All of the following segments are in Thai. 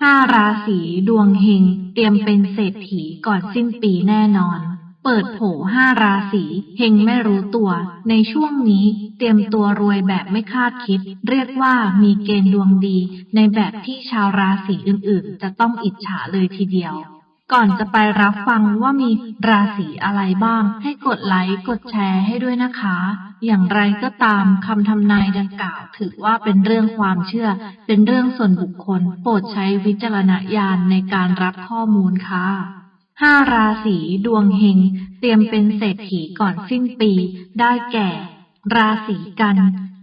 ห้าราศีดวงเฮงเตรียมเป็นเศรษฐีก่อนสิ้นปีแน่นอน เปิดโผห้าราศีเฮงไม่รู้ตัว ในช่วงนี้เตรียมตัวรวยแบบไม่คาดคิด เรียกว่ามีเกณฑ์ดวงดี ในแบบที่ชาวราศีอื่นๆ จะต้องอิจฉาเลยทีเดียว ก่อนจะไปรับฟังว่ามีราศีอะไรบ้าง ให้กดไลค์กดแชร์ให้ด้วยนะคะ อย่างไรก็ตามคำทำนายดังกล่าว ถือว่าเป็นเรื่องความเชื่อ เป็นเรื่องส่วนบุคคล โปรดใช้วิจารณญาณในการรับข้อมูลค่ะห้าราศีดวงเฮงเตรียมเป็นเศรษฐีก่อนสิ้นปี ได้แก่ ราศีกัน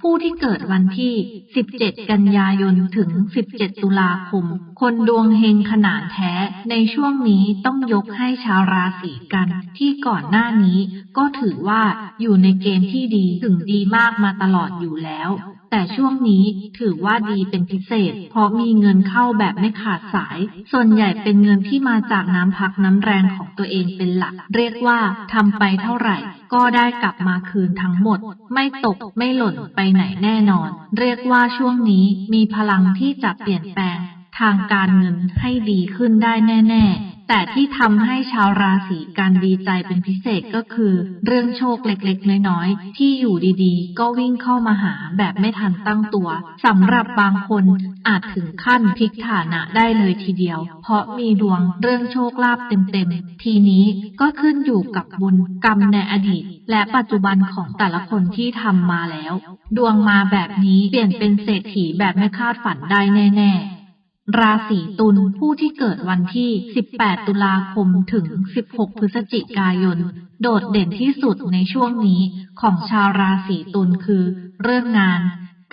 ผู้ที่เกิดวันที่ 17 กันยายน ถึง 17 ตุลาคม คนดวงเฮงขนาดแท้ ในช่วงนี้ต้องยกให้ชาวราศีกัน ที่ก่อนหน้านี้ก็ถือว่าอยู่ในเกณฑ์ที่ดีถึงดีมากมาตลอดอยู่แล้ว แต่ช่วงนี้ถือว่าดีเป็นพิเศษ เพราะมีเงินเข้าแบบไม่ขาดสาย ส่วนใหญ่เป็นเงินที่มาจากน้ำพักน้ำแรงของตัวเองเป็นหลัก เรียกว่าทำไปเท่าไหร่ ก็ได้กลับมาคืนทั้งหมด ไม่ตกไม่หล่นไปไหนแน่นอน เรียกว่าช่วงนี้มีพลังที่จะเปลี่ยนแปลง ทางการเงินให้ดีขึ้นได้แน่ ๆ แต่ที่ทำให้ชาวราศีกันดีใจเป็นพิเศษก็คือ เรื่องโชคเล็กๆ น้อยๆ ที่อยู่ดีๆ ก็วิ่งเข้ามาหาแบบไม่ทันตั้งตัวสำหรับบางคนอาจถึงขั้นพลิกฐานะได้เลยทีเดียว เพราะมีดวงเรื่องโชคลาภเต็มๆ ทีนี้ก็ขึ้นอยู่กับบุญกรรมในอดีต และปัจจุบันของแต่ละคนที่ทำมาแล้ว ดวงมาแบบนี้เปลี่ยนเป็นเศรษฐีแบบไม่คาดฝันได้แน่ ๆ ราศีตุลผู้ที่เกิดวันที่ 18 ตุลาคมถึง 16 พฤศจิกายน โดดเด่นที่สุดในช่วงนี้ของชาวราศีตุลคือ เรื่องงาน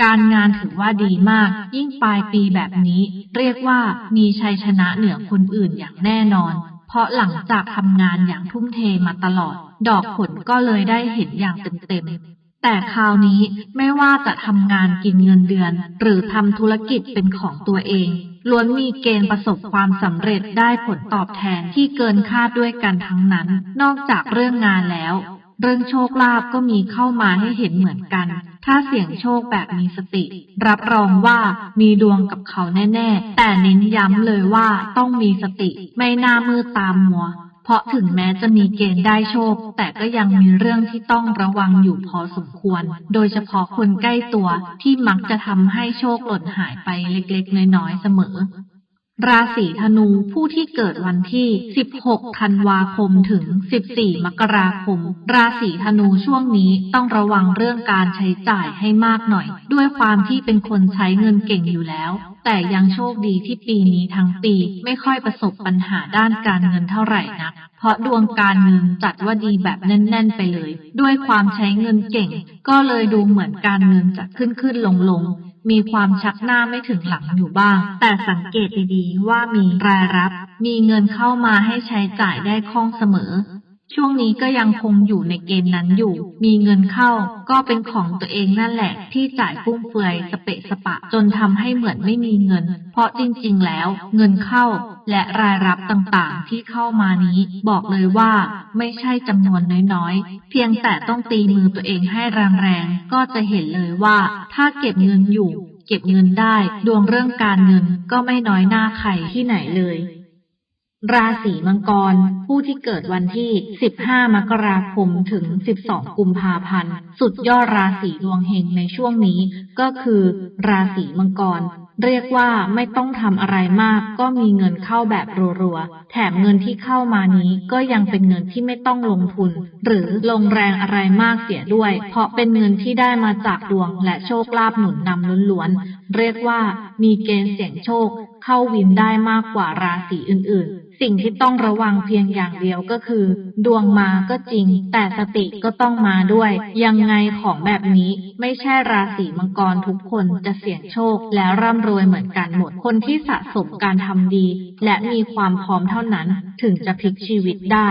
การงานถือว่าดีมาก ยิ่งปลายปีแบบนี้ เรียกว่ามีชัยชนะเหนือคนอื่นอย่างแน่นอน เพราะหลังจากทำงานอย่างทุ่มเทมาตลอด ดอกผลก็เลยได้เห็นอย่างเต็มๆ แต่คราวนี้ไม่ว่าจะทำงานกินเงินเดือน หรือทำธุรกิจเป็นของตัวเอง ล้วนมีเกณฑ์ประสบความสำเร็จได้ผลตอบแทนที่เกินคาดด้วยกันทั้งนั้น นอกจากเรื่องงานแล้ว เรื่องโชคลาภก็มีเข้ามาให้เห็นเหมือนกัน ถ้าเสี่ยงโชคแบบมีสติ รับรองว่ามีดวงกับเขาแน่ ๆ แต่เน้นย้ำเลยว่าต้องมีสติ ไม่น้ามืดตามมัว ราะถึงแม้จะมีเกณฑ์ได้โชค แต่ก็ยังมีเรื่องที่ต้องระวังอยู่พอสมควร โดยเฉพาะคนใกล้ตัวที่มักจะทำให้โชคหล่นหายไปเล็กๆ น้อยๆ เสมอ ราศีธนูผู้ที่เกิดวันที่ 16 ธันวาคมถึง 14 มกราคม ราศีธนูช่วงนี้ต้องระวังเรื่องการใช้จ่ายให้มากหน่อย ด้วยความที่เป็นคนใช้เงินเก่งอยู่แล้ว แต่ยังโชคดีที่ปีนี้ทั้งปีไม่ค่อยประสบปัญหาด้านการเงินเท่าไหร่นักเพราะดวงการเงินจัดว่าดีแบบแน่น ๆ ไปเลย ด้วยความใช้เงินเก่ง ก็เลยดูเหมือนการเงินจะขึ้นขึ้นลงลงๆ มีความชักหน้าไม่ถึงหลังอยู่บ้าง แต่สังเกตดีๆว่ามีรายรับ มีเงินเข้ามาให้ใช้จ่ายได้คล่องเสมอ ช่วงนี้ก็ยังคงอยู่ในเกณฑ์นั้นอยู่ มีเงินเข้า ก็เป็นของตัวเองนั่นแหละ ที่จ่ายฟุ่มเฟือยสเปะสปะ จนทำให้เหมือนไม่มีเงิน เพราะจริงๆแล้ว เงินเข้า และรายรับต่างๆ ที่เข้ามานี้ บอกเลยว่าไม่ใช่จำนวนน้อยๆ เพียงแต่ต้องตีมือตัวเองให้แรงๆก็จะเห็นเลยว่า ถ้าเก็บเงินอยู่ เก็บเงินได้ ดวงเรื่องการเงินก็ไม่น้อยหน้าใครที่ไหนเลย ราศีมังกร ผู้ที่เกิดวันที่ 15 มกราคม ถึง 12 กุมภาพันธ์ สุดยอดราศีดวงเฮงในช่วงนี้ ก็คือ ราศีมังกร เรียกว่าไม่ต้องทำอะไรมาก ก็มีเงินเข้าแบบรัวๆ แถมเงินที่เข้ามานี้ก็ยังเป็นเงินที่ไม่ต้องลงทุน หรือลงแรงอะไรมากเสียด้วย เพราะเป็นเงินที่ได้มาจากดวงและโชคลาภหนุนนำล้วนๆ เรียกว่ามีเกณฑ์เสี่ยงโชค เข้าวินได้มากกว่าราศีอื่นๆ สิ่งที่ต้องระวังเพียงอย่างเดียวก็คือ ดวงมาก็จริง แต่สติก็ต้องมาด้วย ยังไงของแบบนี้ไม่ใช่ราศีมังกรทุกคนจะเสี่ยงโชคและร่ำรวยเหมือนกันหมด คนที่สะสมการทำดี และมีความพร้อมเท่านั้น ถึงจะพลิกชีวิตได้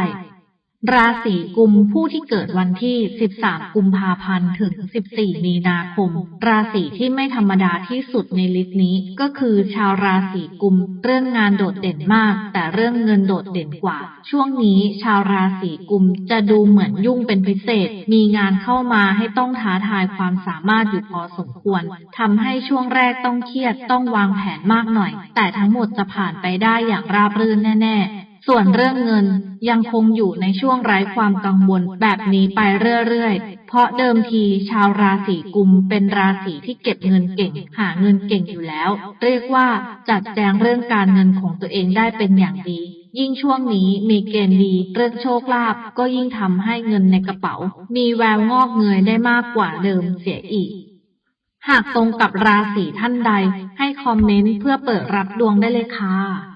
ราศีกุมผู้ที่เกิดวันที่ 13 กุมภาพันธ์ ถึง 14 มีนาคม ราศีที่ไม่ธรรมดาที่สุดในลิสต์นี้ ก็คือชาวราศีกุม เรื่องงานโดดเด่นมาก แต่เรื่องเงินโดดเด่นกว่า ช่วงนี้ชาวราศีกุมจะดูเหมือนยุ่งเป็นพิเศษ มีงานเข้ามาให้ต้องท้าทายความสามารถอยู่พอสมควรทำให้ช่วงแรกต้องเครียดต้องวางแผนมากหน่อย แต่ทั้งหมดจะผ่านไปได้อย่างราบรื่นแน่ ๆ ส่วนเรื่องเงินยังคงอยู่ในช่วงไร้ความกังวลแบบนี้ไปเรื่อยๆ เพราะเดิมทีชาวราศีกุมเป็นราศีที่เก็บเงินเก่ง หาเงินเก่งอยู่แล้ว เรียกว่าจัดแจงเรื่องการเงินของตัวเองได้เป็นอย่างดียิ่งช่วงนี้มีเกณฑ์ดีเรื่องโชคลาภก็ยิ่งทำให้เงินในกระเป๋า มีแววงอกเงยได้มากกว่าเดิมเสียอีก หากตรงกับราศีท่านใด ให้คอมเมนต์เพื่อเปิดรับดวงได้เลยค่ะ